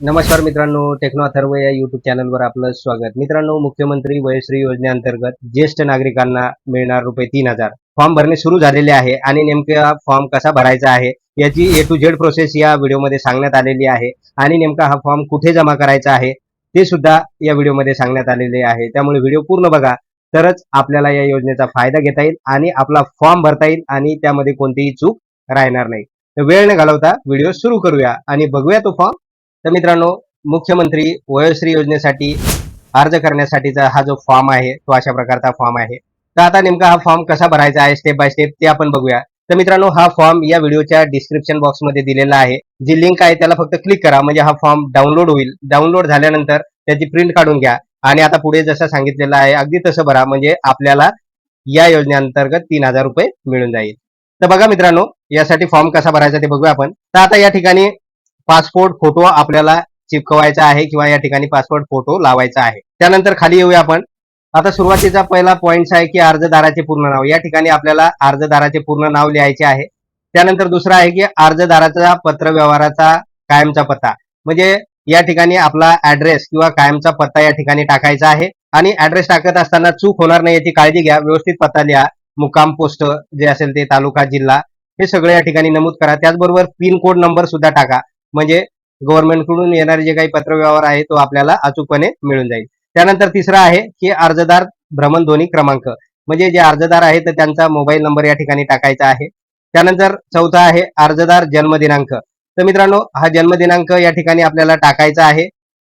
नमस्कार मित्रांनो टेक्नो अथर्व या युट्यूब चॅनलवर आपलं स्वागत. मित्रांनो मुख्यमंत्री वयश्री योजनेअंतर्गत ज्येष्ठ नागरिकांना मिळणार रुपये तीन हजार. फॉर्म भरणे सुरू झालेले आहे आणि नेमका फॉर्म कसा भरायचा आहे याची ए टू झेड प्रोसेस या व्हिडिओमध्ये सांगण्यात आलेली आहे आणि नेमका हा फॉर्म कुठे जमा करायचा आहे ते सुद्धा या व्हिडिओमध्ये सांगण्यात आलेले आहे. त्यामुळे व्हिडिओ पूर्ण बघा तरच आपल्याला या योजनेचा फायदा घेता येईल आणि आपला फॉर्म भरता येईल आणि त्यामध्ये कोणतीही चूक राहणार नाही. तर वेळ न घालवता व्हिडिओ सुरू करूया आणि बघूया तो फॉर्म तर मित्रांनो मुख्यमंत्री वयोश्री योजनेसाठी अर्ज करण्यासाठीचा हा जो फॉर्म आहे तो अशा प्रकारचा फॉर्म आहे. तर आता नेमका हा फॉर्म कसा भरायचा आहे स्टेप बाय स्टेप ते आपण बघूया. तर मित्रांनो हा फॉर्म या व्हिडिओच्या डिस्क्रिप्शन बॉक्समध्ये दिलेला आहे. जी लिंक आहे त्याला फक्त क्लिक करा. म्हणजे हा फॉर्म डाउनलोड होईल. डाउनलोड झाल्यानंतर त्याची प्रिंट काढून घ्या. आणि आता पुढे जसं सांगितलेलं आहे अगदी तसं भरा. म्हणजे आपल्याला या योजनेअंतर्गत तीन हजार रुपये मिळून जाईल. तर बघा मित्रांनो यासाठी फॉर्म कसा भरायचा ते बघूया आपण. तर आता या ठिकाणी पासपोर्ट फोटो आपल्याला चिपकवायचा आहे किंवा या ठिकाणी पासपोर्ट फोटो लावायचा आहे. त्यानंतर खाली येऊया आपण. आता सुरुवातीचा पहिला पॉइंट आहे की अर्जदाराचे पूर्ण नाव. या ठिकाणी आपल्याला अर्जदाराचे पूर्ण नाव लिहायचे आहे. त्यानंतर दुसरा आहे की अर्जदाराचा पत्र व्यवहाराचा कायमचा पत्ता. म्हणजे या ठिकाणी आपला ऍड्रेस किंवा कायमचा पत्ता या ठिकाणी टाकायचा आहे. आणि ऍड्रेस टाकत असताना चूक होणार नाही याची काळजी घ्या. व्यवस्थित पत्ता लिहा. मुक्काम पोस्ट जे असेल ते तालुका जिल्हा हे सगळं या ठिकाणी नमूद करा. त्याचबरोबर पिन कोड नंबर सुद्धा टाका. म्हणजे गव्हर्नमेंटकडून येणारे जे काही पत्रव्यवहार आहे तो आपल्याला अचूकपणे मिळून जाईल. त्यानंतर तिसरा आहे की अर्जदार भ्रमणध्वनी क्रमांक. म्हणजे जे अर्जदार आहे तर त्यांचा मोबाईल नंबर या ठिकाणी टाकायचा आहे. त्यानंतर चौथा आहे अर्जदार जन्मदिनांक. तर मित्रांनो हा जन्मदिनांक या ठिकाणी आपल्याला टाकायचा आहे.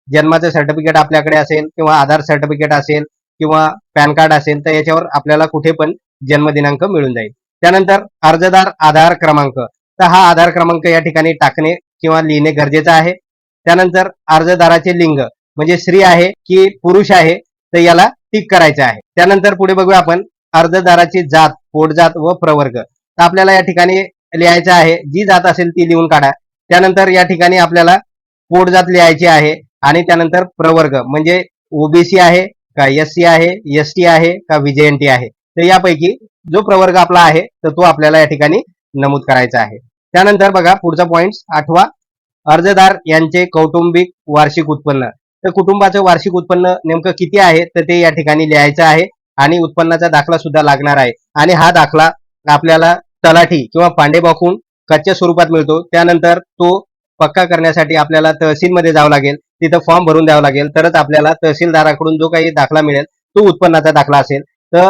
जन्माचं सर्टिफिकेट आपल्याकडे असेल किंवा आधार सर्टिफिकेट असेल किंवा पॅन कार्ड असेल तर याच्यावर आपल्याला कुठे पण जन्मदिनांक मिळून जाईल. त्यानंतर अर्जदार आधार क्रमांक. तर हा आधार क्रमांक या ठिकाणी टाकणे किंवा लिहिणे गरजेचं आहे. त्यानंतर अर्जदाराचे लिंग म्हणजे स्त्री आहे की पुरुष आहे तर याला टिक करायचं आहे. त्यानंतर पुढे बघूया आपण अर्जदाराची जात पोटजात व प्रवर्ग. तर आपल्याला या ठिकाणी लिहायचं आहे जी जात असेल ती लिहून काढा. त्यानंतर या ठिकाणी आपल्याला पोटजात लिहायची आहे आणि त्यानंतर प्रवर्ग म्हणजे ओबीसी आहे का एस सी आहे एस टी आहे का विजयंती आहे. तर यापैकी जो प्रवर्ग आपला आहे तर तो आपल्याला या ठिकाणी नमूद करायचा आहे. त्यानंतर बघा पुढचा पॉइंट आठवा अर्जदार यांचे कौटुंबिक वार्षिक उत्पन्न. तर कुटुंबाचं वार्षिक उत्पन्न नेमकं किती आहे? तर ते या ठिकाणी लिहायचं आहे आणि उत्पन्नाचा दाखला सुद्धा लागणार आहे. आणि हा दाखला आपल्याला तलाठी किंवा पांडेबाकून कच्च्या स्वरूपात मिळतो. त्यानंतर तो पक्का करण्यासाठी आपल्याला तहसीलमध्ये जावं लागेल. तिथं फॉर्म भरून द्यावा लागेल. तरच आपल्याला तहसीलदाराकडून जो काही दाखला मिळेल तो उत्पन्नाचा दाखला असेल. तर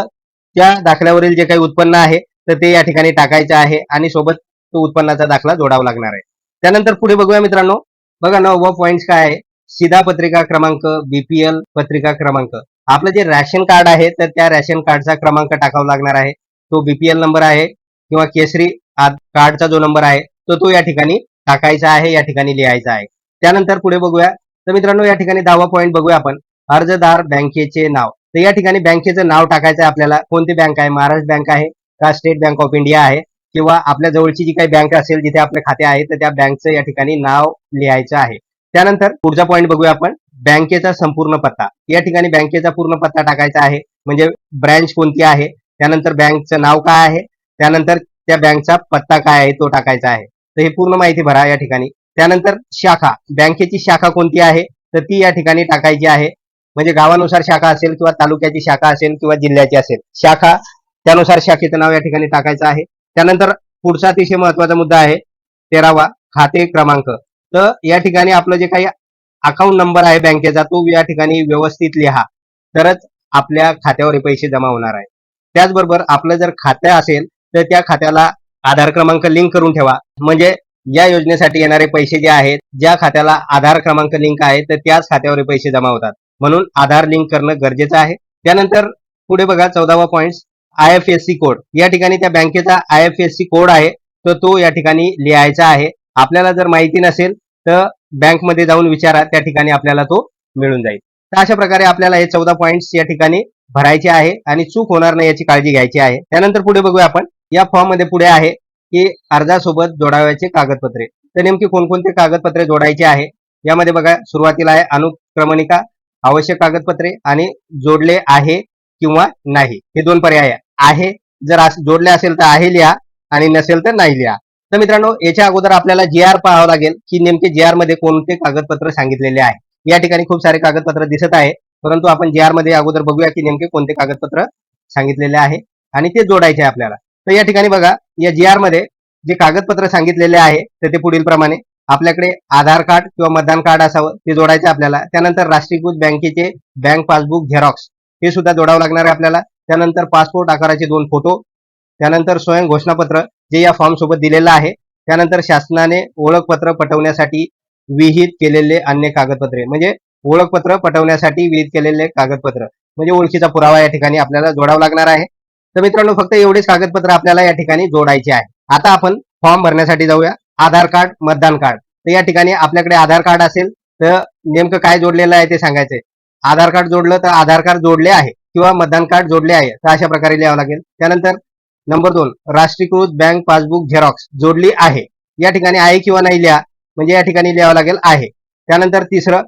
त्या दाखल्यावरील जे काही उत्पन्न आहे तर ते या ठिकाणी टाकायचं आहे. आणि सोबत तो उत्पन्नाचा दाखला जोडावा लागणार आहे. त्यानंतर पुढे बघूया मित्रांनो. बघा नववा पॉइंट काय आहे? सीधा पत्रिका क्रमांक बीपीएल पत्रिका क्रमांक. आपलं जे रॅशन कार्ड आहे तर त्या रॅशन कार्डचा क्रमांक टाकावा लागणार आहे. तो बीपीएल नंबर आहे किंवा केसरी कार्डचा जो नंबर आहे तो तो या ठिकाणी टाकायचा आहे या ठिकाणी लिहायचा आहे. त्यानंतर पुढे बघूया. तर मित्रांनो या ठिकाणी दहावा पॉईंट बघूया आपण. अर्जदार बँकेचे नाव. तर या ठिकाणी बँकेचं नाव टाकायचं आहे आपल्याला. कोणती बँक आहे? महाराष्ट्र बँक आहे का? स्टेट बँक ऑफ इंडिया आहे. किंवा आपल्या जवळची जी काही बँक असेल जिथे आपले खाते आहे तर त्या बँकचं या ठिकाणी नाव लिहायचं आहे. त्यानंतर पुढचा पॉईंट बघूया आपण. बँकेचा संपूर्ण पत्ता. या ठिकाणी बँकेचा पूर्ण पत्ता टाकायचा आहे. म्हणजे ब्रँच कोणती आहे? त्यानंतर बँकचं नाव काय आहे? त्यानंतर त्या बँकचा पत्ता काय आहे? तो टाकायचा आहे. तर हे पूर्ण माहिती भरा या ठिकाणी. त्यानंतर शाखा. बँकेची शाखा कोणती आहे? तर ती या ठिकाणी टाकायची आहे. म्हणजे गावानुसार शाखा असेल किंवा तालुक्याची शाखा असेल किंवा जिल्ह्याची असेल. शाखा त्यानुसार शाखेचं नाव या ठिकाणी टाकायचं आहे. त्यानंतर पुढचा अतिशय महत्त्वाचा मुद्दा आहे तेरावा खाते क्रमांक. तर या ठिकाणी आपलं जे काही अकाउंट नंबर आहे बँकेचा तो या ठिकाणी व्यवस्थित लिहा. तरच आपल्या खात्यावर हे पैसे जमा होणार आहे. त्याचबरोबर आपलं जर खाते असेल तर त्या खात्याला आधार क्रमांक लिंक करून ठेवा. म्हणजे या योजनेसाठी येणारे पैसे जे आहेत ज्या खात्याला आधार क्रमांक लिंक आहे तर त्याच खात्यावर पैसे जमा होतात. म्हणून आधार लिंक करणं गरजेचं आहे. त्यानंतर पुढे बघा चौदावा point I F S C code. या ठिकाणी त्या बँकेचा I F S C code आहे. तर तो या ठिकाणी लिहायचा आहे. आपल्याला जर माहिती नसेल तर बँकमध्ये जाऊन विचारा. त्या ठिकाणी आपल्याला तो मिळून जाईल. तर अशा प्रकारे आपल्याला हे चौदा पॉईंट्स या ठिकाणी भरायचे आहे आणि चूक होणार नाही याची काळजी घ्यायची आहे. त्यानंतर पुढे बघूया आपण. या फॉर्ममध्ये पुढे आहे की अर्जासोबत जोडाव्याचे कागदपत्रे. तर नेमकी कोणकोणते कागदपत्रे जोडायचे आहे? यामध्ये बघा सुरुवातीला आहे अनुक्रमणिका आवश्यक कागदपत्रे आणि जोडले आहे किंवा नाही. हे दोन पर्याय आहे. जर जोडले असेल तर आहे लिहा आणि नसेल तर नाही लिहा. तर मित्रांनो याच्या अगोदर आपल्याला जी आर पाहावं लागेल की नेमके जी आरमध्ये कोणते कागदपत्र सांगितलेले आहे. या ठिकाणी खूप सारे कागदपत्र दिसत आहे. परंतु आपण जी आरमध्ये अगोदर बघूया की नेमके कोणते कागदपत्र सांगितलेले आहे आणि ते जोडायचे आहे आपल्याला. तर या ठिकाणी बघा या जी आरमध्ये जे कागदपत्र सांगितलेले आहे तर ते पुढील प्रमाणे आपल्याकडे आधार कार्ड किंवा मतदान कार्ड असावं ते जोडायचं आपल्याला. त्यानंतर राष्ट्रीयकृत बँकेचे बँक पासबुक झेरॉक्स हे सुद्धा जोडावं लागणार आहे आपल्याला. त्यानंतर पासपोर्ट आकाराचे दोन फोटो त्यानंतर स्वयं घोषणापत्र जे या फॉर्म सोबत दिलेलं आहे. त्यानंतर शासनाने ओळखपत्र पटवण्यासाठी विहित केलेले अन्य कागदपत्रे. म्हणजे ओळखपत्र पटवण्यासाठी विहित केलेले कागदपत्र. म्हणजे ओळखीचा पुरावा या ठिकाणी आपल्याला जोडावा लागणार आहे. तर मित्रांनो फक्त एवढेच कागदपत्र आपल्याला या ठिकाणी जोडायचे आहे. आता आपण फॉर्म भरण्यासाठी जाऊया. आधार कार्ड मतदान कार्ड. तर या ठिकाणी आपल्याकडे आधार कार्ड असेल तर नेमकं काय जोडलेलं आहे ते सांगायचंय. आधार कार्ड जोडलं तर आधार कार्ड जोडले आहे. किंवा मतदान कार्ड जोडले आहे तर अशा प्रकारे लिहावं लागेल. त्यानंतर नंबर दोन राष्ट्रीयकृत बँक पासबुक झेरॉक्स जोडली आहे. या ठिकाणी आहे किंवा नाही लिहा म्हणजे या ठिकाणी लिहावं लागेल आहे. त्यानंतर तिसरं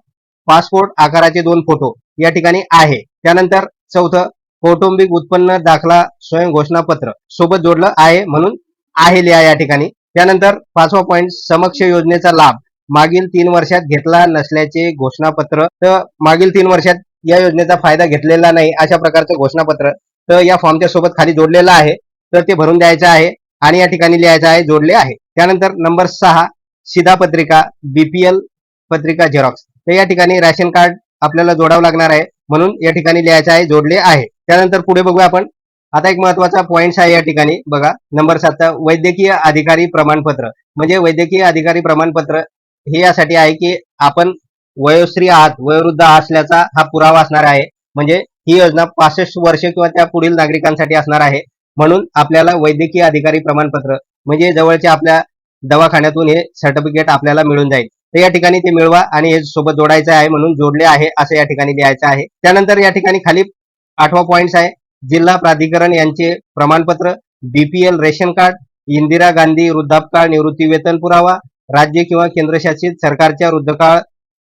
पासपोर्ट आकाराचे दोन फोटो या ठिकाणी आहे. त्यानंतर चौथं कौटुंबिक उत्पन्न दाखला स्वयं घोषणापत्र सोबत जोडलं आहे म्हणून आहे लिहा या ठिकाणी. त्यानंतर पाचवा पॉईंट समक्ष योजनेचा लाभ मागील तीन वर्षात घेतला नसल्याचे घोषणापत्र. तर मागील तीन वर्षात या योजनेचा फायदा घेतलेला नाही अशा प्रकारचं घोषणापत्र तर या फॉर्मच्या सोबत खाली जोडलेलं आहे. तर ते भरून द्यायचं आहे आणि या ठिकाणी लिहायचं आहे जोडले आहे. त्यानंतर नंबर सहा शिधापत्रिका बीपीएल पत्रिका झेरॉक्स तर या ठिकाणी राशन कार्ड आपल्याला जोडावं लागणार आहे. म्हणून या ठिकाणी लिहायचं आहे जोडले आहे. त्यानंतर पुढे बघूया आपण. आता एक महत्त्वाचा पॉईंट आहे या ठिकाणी. बघा नंबर सात वैद्यकीय अधिकारी प्रमाणपत्र. म्हणजे वैद्यकीय अधिकारी प्रमाणपत्र हे यासाठी आहे की आपण वयोश्री आहात वयोवृद्ध असल्याचा हा पुरावा असणार आहे. म्हणजे ही योजना पासष्ट वर्ष किंवा त्या पुढील नागरिकांसाठी असणार आहे. म्हणून आपल्याला वैद्यकीय अधिकारी प्रमाणपत्र म्हणजे जवळच्या आपल्या दवाखान्यातून हे सर्टिफिकेट आपल्याला मिळून जाईल. तर या ठिकाणी ते मिळवा आणि हे सोबत जोडायचं आहे म्हणून जोडले आहे असं या ठिकाणी लिहायचं आहे. त्यानंतर या ठिकाणी खाली आठवा पॉईंट आहे. जिल्हा प्राधिकरण यांचे प्रमाणपत्र BPL ration card Indira Gandhi वृद्धापकाळ निवृत्ती वेतन पुरावा राज्य किंवा केंद्रशासित सरकारच्या वृद्धकाळ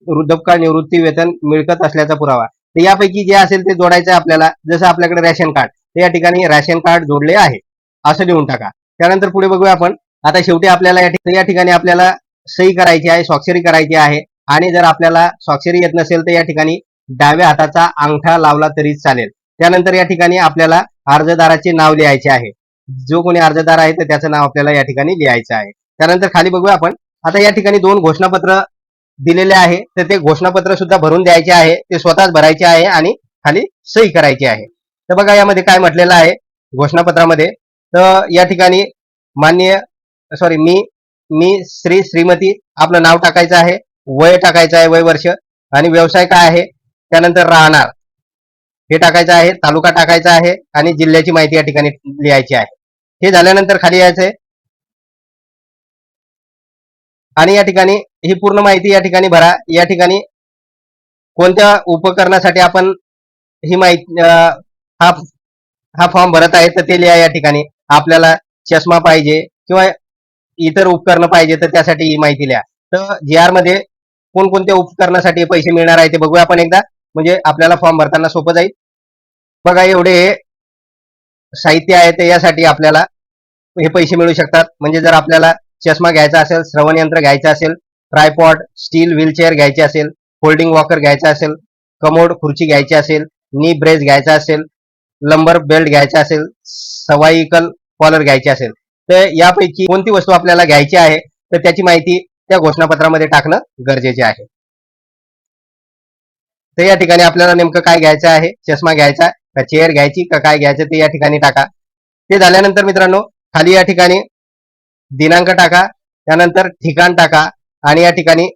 वृद्धपकाळ निवृत्ती वेतन मिळकत असल्याचा पुरावा. तर यापैकी जे असेल ते जोडायचं आपल्याला. जसं आपल्याकडे रेशन कार्ड तर या ठिकाणी रॅशन कार्ड जोडले आहे. असं लिहून टाका. त्यानंतर पुढे बघूया आपण. आता शेवटी आपल्याला या ठिकाणी आपल्याला सही करायची आहे स्वाक्षरी करायची आहे. आणि जर आपल्याला स्वाक्षरी येत नसेल तर या ठिकाणी डाव्या हाताचा अंगठा लावला तरी चालेल. त्यानंतर या ठिकाणी आपल्याला अर्जदाराचे नाव लिहायचे आहे. जो कोणी अर्जदार आहे तर त्याचं नाव आपल्याला या ठिकाणी लिहायचं आहे. त्यानंतर खाली बघूया आपण. आता या ठिकाणी दोन घोषणापत्र दिलेले आहे तर ते घोषणापत्र सुद्धा भरून द्यायचे आहे ते स्वतःच भरायचे आहे आणि खाली सही करायची आहे. तर बघा यामध्ये काय म्हटलेलं आहे घोषणापत्रामध्ये? तर या ठिकाणी मान्य सॉरी मी मी श्री श्रीमती आपलं नाव टाकायचं आहे वय टाकायचं आहे वय वर्ष आणि व्यवसाय काय आहे? त्यानंतर राहणार. हे टाकायचं आहे तालुका टाकायचा आहे आणि जिल्ह्याची माहिती या ठिकाणी लिहायची आहे. हे झाल्यानंतर खाली यायचंय. आणि या ठिकाणी ही पूर्ण माहिती या ठिकाणी भरा. या ठिकाणी कोणत्या उपकरणासाठी आपण ही माहिती हा हा फॉर्म भरत आहे तर ते लिहा या ठिकाणी. आपल्याला चष्मा पाहिजे किंवा इतर उपकरणं पाहिजे तर त्यासाठी ही माहिती लिहा. तर जी आरमध्ये कोणकोणत्या उपकरणासाठी पैसे मिळणार आहे ते बघूया आपण एकदा. म्हणजे आपल्याला फॉर्म भरताना सोपं जाईल. बघा एवढे हे साहित्य आहे ते यासाठी आपल्याला हे पैसे मिळू शकतात. म्हणजे जर आपल्याला चष्मा घ्यायचा असेल श्रवण यंत्र घ्यायचं असेल ट्रायपॉड स्टील व्हीलचेअर घ्यायची असेल फोल्डिंग वॉकर घ्यायचा असेल कमोड खुर्ची घ्यायची असेल नी ब्रेस घ्यायचा असेल लंबर बेल्ट घ्यायचा असेल सवाईकल कॉलर घ्यायची असेल. तर यापैकी कोणती वस्तू आपल्याला घ्यायची आहे तर त्याची माहिती त्या घोषणापत्रामध्ये टाकणं गरजेचे आहे. तर या ठिकाणी आपल्याला नेमकं काय घ्यायचं आहे चष्मा घ्यायचा का चेअर घ्यायची का काय घ्यायचं ते या ठिकाणी टाका. ते झाल्यानंतर मित्रांनो खाली या ठिकाणी दिनांक टाका त्यानंतर ठिकाण टाका आणि या ठिकाणी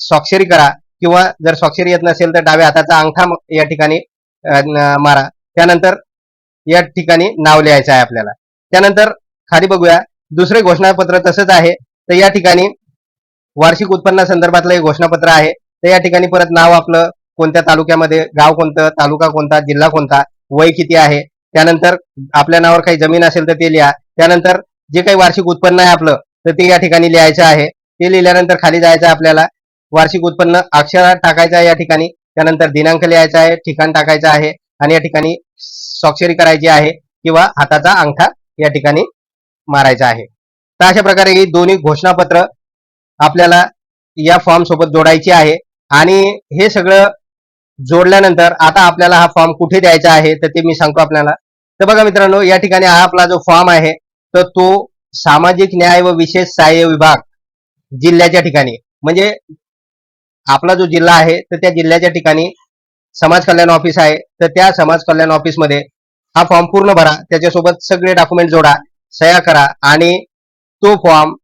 स्वाक्षरी करा किंवा जर स्वाक्षरी येत नसेल तर डाव्या हाताचा अंगठा या ठिकाणी मारा. त्यानंतर या ठिकाणी नाव लिहायचं आहे आपल्याला. त्यानंतर खाली बघूया. दुसरे घोषणापत्र तसंच आहे. तर या ठिकाणी वार्षिक उत्पन्नासंदर्भातलं हे घोषणापत्र आहे. तर या ठिकाणी परत नाव आपलं कोणत्या तालुक्यामध्ये गाव कोणतं तालुका कोणता जिल्हा कोणता वय किती आहे? त्यानंतर आपल्या नावावर काही जमीन असेल तर ते लिहा. त्यानंतर जे काही वार्षिक उत्पन्न आहे आपलं तर ते या ठिकाणी लिहायचं आहे. ते लिहिल्यानंतर खाली जायचं आहे आपल्याला. वार्षिक उत्पन्न अक्षरात टाकायचं आहे या ठिकाणी. त्यानंतर दिनांक लिहायचा आहे ठिकाण टाकायचं आहे आणि या ठिकाणी स्वाक्षरी करायची आहे किंवा हाताचा अंगठा या ठिकाणी मारायचा आहे. तर अशा प्रकारे ही दोन्ही घोषणापत्र आपल्याला या फॉर्म सोबत जोडायची आहे. आणि हे सगळं जोडल्यानंतर आता आपल्याला हा फॉर्म कुठे द्यायचा आहे तर ते मी सांगतो आपल्याला. तर बघा मित्रांनो या ठिकाणी हा आपला जो फॉर्म आहे तर तो सामाजिक न्याय व विशेष सहाय्य विभाग जिल्ह्याच्या ठिकाणी. म्हणजे आपला जो जिल्हा आहे तर त्या जिल्ह्याच्या ठिकाणी समाज कल्याण ऑफिस आहे. तर त्या समाज कल्याण ऑफिसमध्ये हा फॉर्म पूर्ण भरा. त्याच्यासोबत सगळे डॉक्युमेंट जोडा सह्या करा आणि तो फॉर्म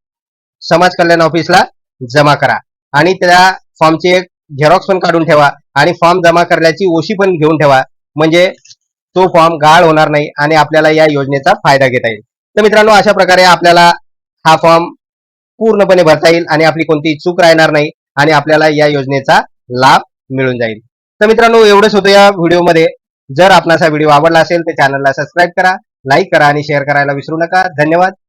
समाज कल्याण ऑफिसला जमा करा. आणि त्या फॉर्मची एक झेरॉक्स पण काढून ठेवा आणि फॉर्म जमा करण्याची ओशी पण घेऊन ठेवा. म्हणजे तो फॉर्म गाळ होणार नाही आणि आपल्याला या योजनेचा फायदा घेता येईल. तर मित्रांनो अशा प्रकारे आपल्याला हा फॉर्म पूर्णपणे भरता येईल आणि आपली कोणतीही चूक राहणार नाही आणि आपल्याला या योजनेचा लाभ मिळून जाईल. तर मित्रांनो एवढंच होतं या व्हिडिओमध्ये. जर आपणास हा व्हिडिओ आवडला असेल तर चॅनलला सबस्क्राईब करा लाईक करा आणि शेअर करायला विसरू नका. धन्यवाद.